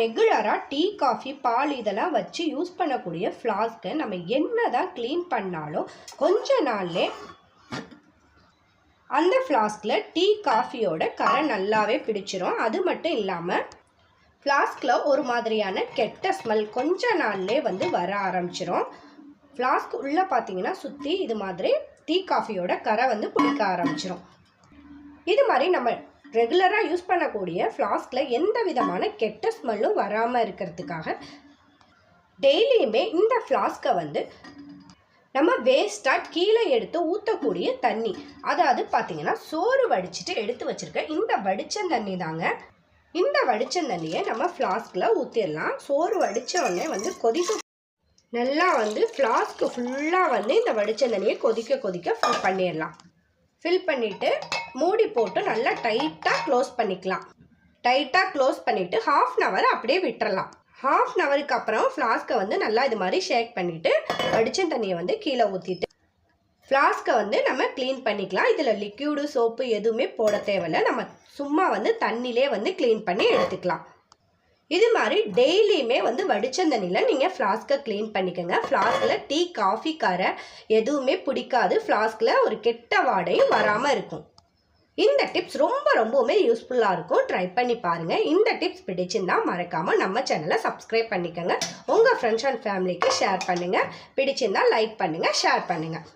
ரெகுலராக tea coffee பால் இதெல்லாம் வச்சு யூஸ் பண்ணக்கூடிய ஃப்ளாஸ்க்கை நம்ம என்ன தான் க்ளீன் பண்ணாலும் கொஞ்ச நாள்லே அந்த ஃப்ளாஸ்கில் டீ காஃபியோட கரை நல்லாவே பிடிச்சிரும். அது மட்டும் இல்லாமல் ஃப்ளாஸ்கில் ஒரு மாதிரியான கெட்ட ஸ்மெல் கொஞ்ச நாள்லே வந்து வர ஆரம்பிச்சிரும். ஃப்ளாஸ்க் உள்ளே பார்த்தீங்கன்னா சுற்றி இது மாதிரி டீ காஃபியோட கரை வந்து பிடிக்க ஆரம்பிச்சிரும். இது மாதிரி நம்ம ரெகுலராக யூஸ் பண்ணக்கூடிய ஃப்ளாஸ்கில் எந்த விதமான கெட்ட ஸ்மெல்லும் வராமல் இருக்கிறதுக்காக டெய்லியுமே இந்த ஃப்ளாஸ்க்கை வந்து நம்ம வேஸ்ட்டாக கீழே எடுத்து ஊற்றக்கூடிய தண்ணி. அதாவது பார்த்தீங்கன்னா சோறு வடிச்சிட்டு எடுத்து வச்சுருக்க இந்த வடிச்சந்தண்ணி தாங்க. இந்த வடிச்சந்தண்ணியை நம்ம ஃப்ளாஸ்கில் ஊற்றிடலாம் சோறு வடித்தோடனே வந்து கொதிக்க நல்லா வந்து ஃப்ளாஸ்க்கு ஃபுல்லாக வந்து இந்த வடிச்சந்தண்ணியை கொதிக்க கொதிக்க பண்ணிடலாம். ஃபில் பண்ணிவிட்டு மூடி போட்டு நல்லா டைட்டாக க்ளோஸ் பண்ணிக்கலாம். டைட்டாக க்ளோஸ் பண்ணிவிட்டு ஹாஃப் அன் ஹவர் அப்படியே விட்டுறலாம். ஹாஃப் அன் ஹவருக்கு அப்புறம் ஃப்ளாஸ்க்கை வந்து நல்லா இது மாதிரி ஷேக் பண்ணிவிட்டு அடிச்சன் தண்ணியை வந்து கீழே ஊற்றிட்டு ஃப்ளாஸ்க்கை வந்து நம்ம க்ளீன் பண்ணிக்கலாம். இதில் லிக்யூடு சோப்பு எதுவுமே போட தேவையில்ல. நம்ம சும்மா வந்து தண்ணியிலே வந்து க்ளீன் பண்ணி எடுத்துக்கலாம். இது மாதிரி டெய்லியுமே வந்து வடிச்சந்தண்ணியில் நீங்கள் ஃப்ளாஸ்க்கை க்ளீன் பண்ணிக்கோங்க. ஃப்ளாஸ்கில் டீ காஃபி கரை எதுவுமே பிடிக்காது. ஃப்ளாஸ்கில் ஒரு கெட்ட வாடையும் வராமல் இருக்கும். இந்த டிப்ஸ் ரொம்ப ரொம்பவுமே யூஸ்ஃபுல்லாக இருக்கும். ட்ரை பண்ணி பாருங்கள் இந்த டிப்ஸ் பிடிச்சிருந்தா மறக்காமல் நம்ம சேனலை சப்ஸ்கிரைப் பண்ணிக்கோங்க. உங்கள் ஃப்ரெண்ட்ஸ் அண்ட் ஃபேமிலிக்கு ஷேர் பண்ணுங்கள் பிடிச்சிருந்தா லைக் பண்ணுங்கள் ஷேர் பண்ணுங்கள்